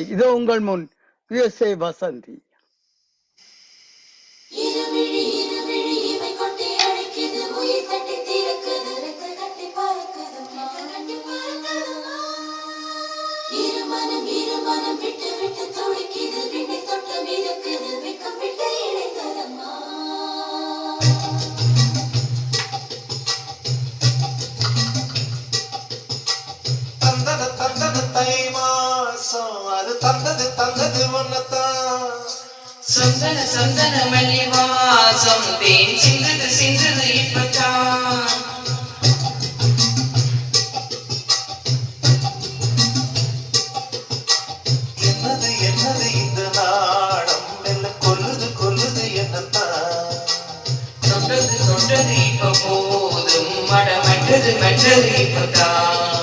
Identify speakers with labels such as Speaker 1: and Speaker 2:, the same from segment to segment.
Speaker 1: இதோ உங்கள் முன் யுஎஸ்ஏ வசந்தி.
Speaker 2: சந்தன சந்தன மல்லி வாசம் தேன் சிந்துது சிந்துது இப்பதான்
Speaker 3: என்னது என்னது இந்த நாடம்? மெல்ல கொல்லுது கொல்லுது என்னத்தான்
Speaker 2: தொட்டது தொட்டது இப்ப போதும். மட மெட்டது மெட்டது இப்பதான்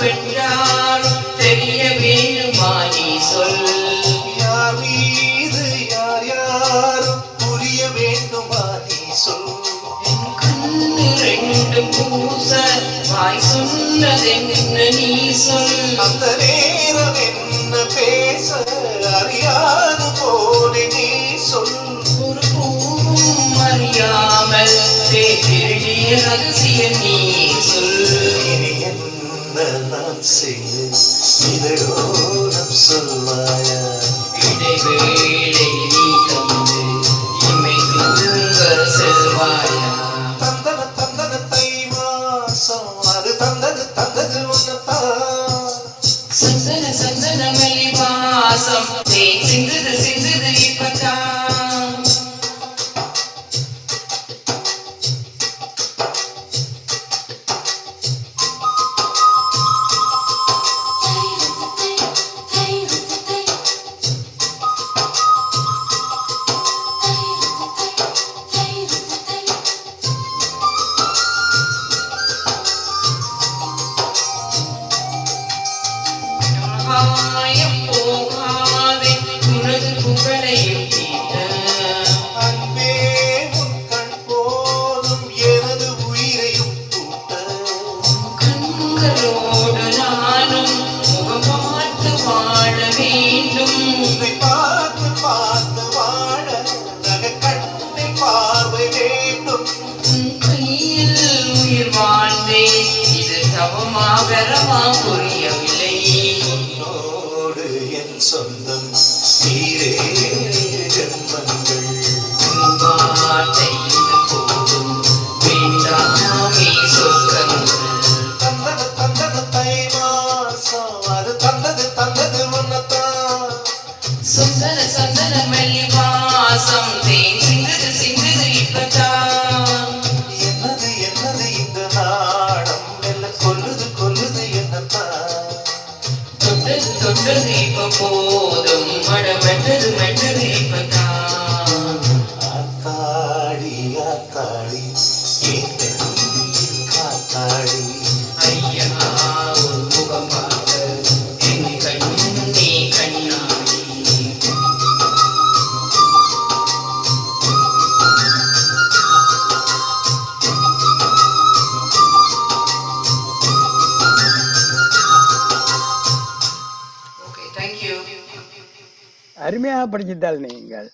Speaker 2: பெண்ணாரோ தெரிய வேண்டுமா நீ சொல்.
Speaker 3: யார் மீது யார் யாரும் புரிய வேண்டுமா நீ சொல்.
Speaker 2: ரெண்டு பூச வாய் சொன்னதென்ன நீ சொல்.
Speaker 3: அந்த நேரம் என்ன பேச அறியாது போனே நீ சொல்.
Speaker 2: ஒரு பூவும் அறியாமல் திருடிய ரகசியம் நீ
Speaker 3: செய்ய இதழோரம் சொல்வாய
Speaker 2: இடைவேளை நீ தந்து இமை தூங்க செல்வாயா
Speaker 3: தந்தது தந்தன தை மாசம் அது தந்தது தந்தது ஒன்னத்தான்
Speaker 2: சந்தன சந்தன மல்லி வாசம் கண்களோடு நானும் முகம் பார்த்து வாழ வேண்டும்.
Speaker 3: உன்னை பார்த்து பார்த்து வாழ நகை கண்ணை பார்வை வேண்டும்.
Speaker 2: உன் கையில் உயிர் வாழ்ந்தேன் இது தவமா சந்தன சந்தன மல்லி வாசம் சிந்துது சிந்துது இப்பதான்
Speaker 3: என்னது என்னது இந்த நாடம்? மெல்ல கொல்லுது கொல்லுது என்னத்தான்
Speaker 2: தொட்டது தொட்டது இப்ப போதும்
Speaker 1: அருமையாக படிச்சிட்டால் நீங்கள்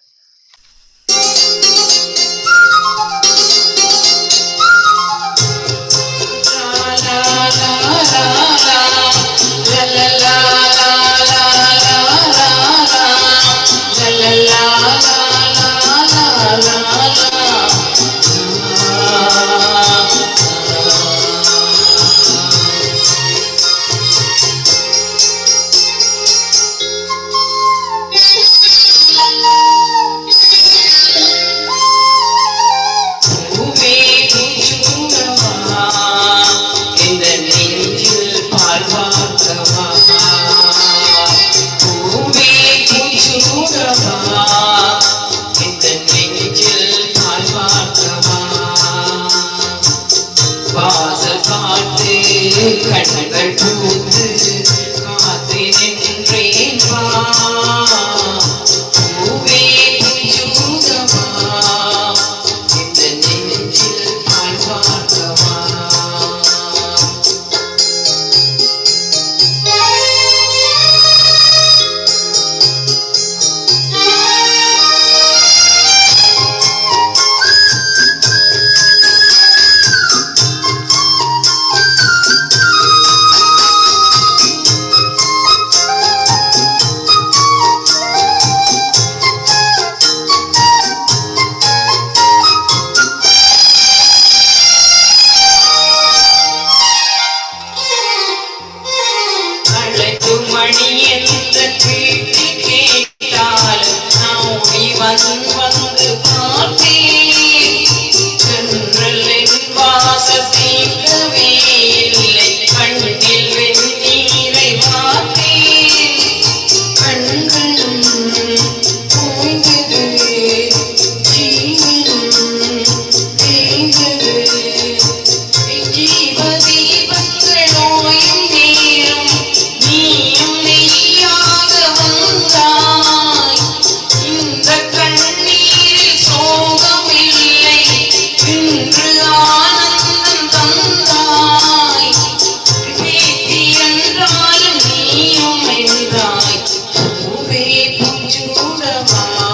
Speaker 2: பூஞ்சூடமா